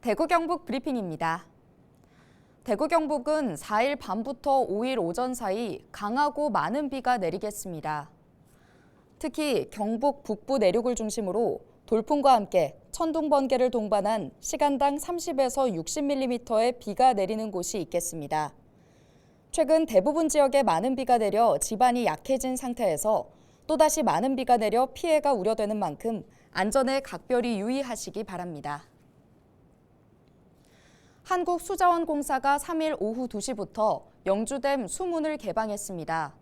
대구 경북 브리핑입니다. 대구 경북은 4일 밤부터 5일 오전 사이 강하고 많은 비가 내리겠습니다. 특히 경북 북부 내륙을 중심으로 돌풍과 함께 천둥 번개를 동반한 시간당 30에서 60mm의 비가 내리는 곳이 있겠습니다. 최근 대부분 지역에 많은 비가 내려 지반이 약해진 상태에서 또다시 많은 비가 내려 피해가 우려되는 만큼 안전에 각별히 유의하시기 바랍니다. 한국수자원공사가 3일 오후 2시부터 영주댐 수문을 개방했습니다.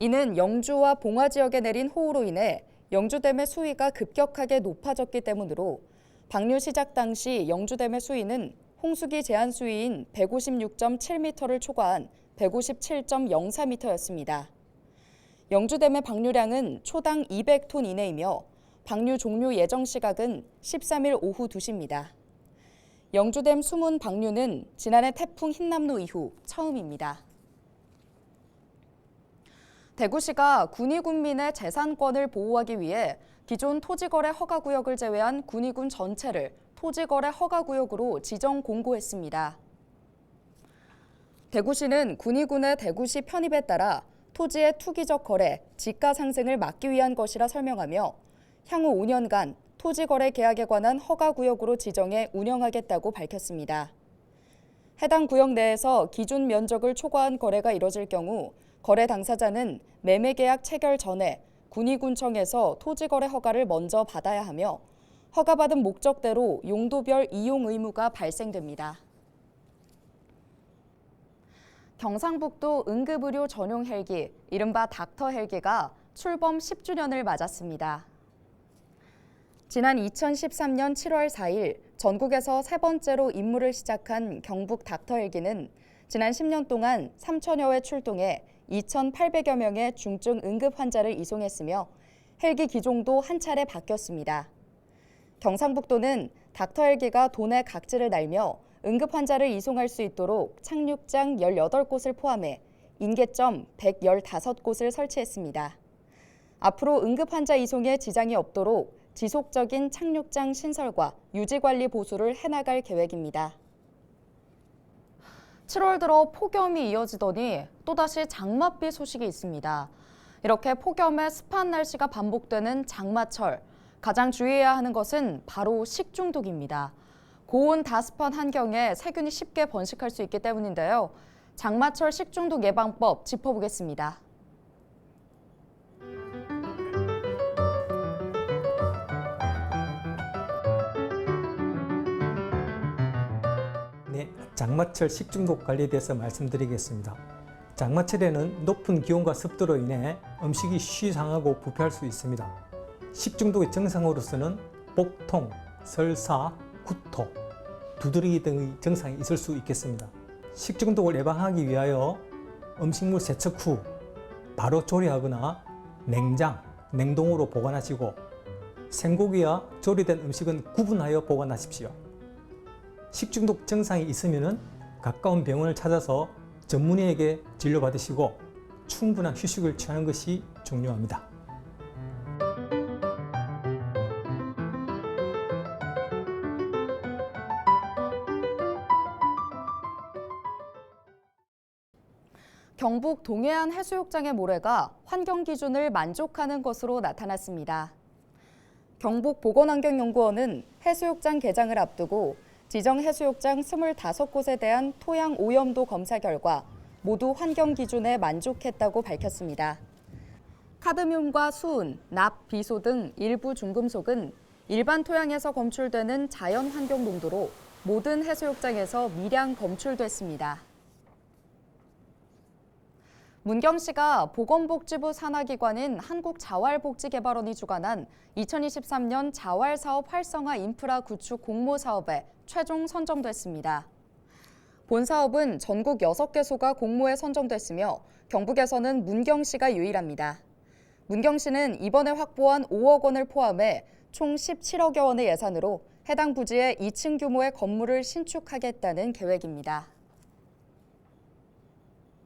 이는 영주와 봉화 지역에 내린 호우로 인해 영주댐의 수위가 급격하게 높아졌기 때문으로 방류 시작 당시 영주댐의 수위는 홍수기 제한 수위인 156.7m를 초과한 157.04m였습니다. 영주댐의 방류량은 초당 200톤 이내이며 방류 종료 예정 시각은 13일 오후 2시입니다. 영주댐 수문 방류는 지난해 태풍 흰남노 이후 처음입니다. 대구시가 군위 군민의 재산권을 보호하기 위해 기존 토지거래 허가구역을 제외한 군위군 전체를 토지거래 허가구역으로 지정 공고했습니다. 대구시는 군위군의 대구시 편입에 따라 토지의 투기적 거래, 지가 상승을 막기 위한 것이라 설명하며 향후 5년간 토지 거래 계약에 관한 허가 구역으로 지정해 운영하겠다고 밝혔습니다. 해당 구역 내에서 기준 면적을 초과한 거래가 이뤄질 경우 거래 당사자는 매매 계약 체결 전에 군위군청에서 토지 거래 허가를 먼저 받아야 하며 허가받은 목적대로 용도별 이용 의무가 발생됩니다. 경상북도 응급의료 전용 헬기, 이른바 닥터 헬기가 출범 10주년을 맞았습니다. 지난 2013년 7월 4일 전국에서 세 번째로 임무를 시작한 경북 닥터 헬기는 지난 10년 동안 3천여 회 출동해 2,800여 명의 중증 응급 환자를 이송했으며 헬기 기종도 한 차례 바뀌었습니다. 경상북도는 닥터 헬기가 도내 각지를 날며 응급 환자를 이송할 수 있도록 착륙장 18곳을 포함해 인계점 115곳을 설치했습니다. 앞으로 응급 환자 이송에 지장이 없도록 지속적인 착륙장 신설과 유지 관리 보수를 해나갈 계획입니다. 7월 들어 폭염이 이어지더니 또다시 장맛비 소식이 있습니다. 이렇게 폭염에 습한 날씨가 반복되는 장마철, 가장 주의해야 하는 것은 바로 식중독입니다. 고온 다습한 환경에 세균이 쉽게 번식할 수 있기 때문인데요. 장마철 식중독 예방법 짚어보겠습니다. 장마철 식중독 관리에 대해서 말씀드리겠습니다. 장마철에는 높은 기온과 습도로 인해 음식이 쉬 상하고 부패할 수 있습니다. 식중독의 증상으로서는 복통, 설사, 구토, 두드러기 등의 증상이 있을 수 있겠습니다. 식중독을 예방하기 위하여 음식물 세척 후 바로 조리하거나 냉장, 냉동으로 보관하시고 생고기와 조리된 음식은 구분하여 보관하십시오. 식중독 증상이 있으면 가까운 병원을 찾아서 전문의에게 진료받으시고 충분한 휴식을 취하는 것이 중요합니다. 경북 동해안 해수욕장의 모래가 환경 기준을 만족하는 것으로 나타났습니다. 경북 보건환경연구원은 해수욕장 개장을 앞두고 지정 해수욕장 25곳에 대한 토양 오염도 검사 결과 모두 환경 기준에 만족했다고 밝혔습니다. 카드뮴과 수은, 납, 비소 등 일부 중금속은 일반 토양에서 검출되는 자연 환경 농도로 모든 해수욕장에서 미량 검출됐습니다. 문경시가 보건복지부 산하기관인 한국자활복지개발원이 주관한 2023년 자활사업 활성화 인프라 구축 공모 사업에 최종 선정됐습니다. 본 사업은 전국 6개소가 공모에 선정됐으며 경북에서는 문경시가 유일합니다. 문경시는 이번에 확보한 5억 원을 포함해 총 17억여 원의 예산으로 해당 부지에 2층 규모의 건물을 신축하겠다는 계획입니다.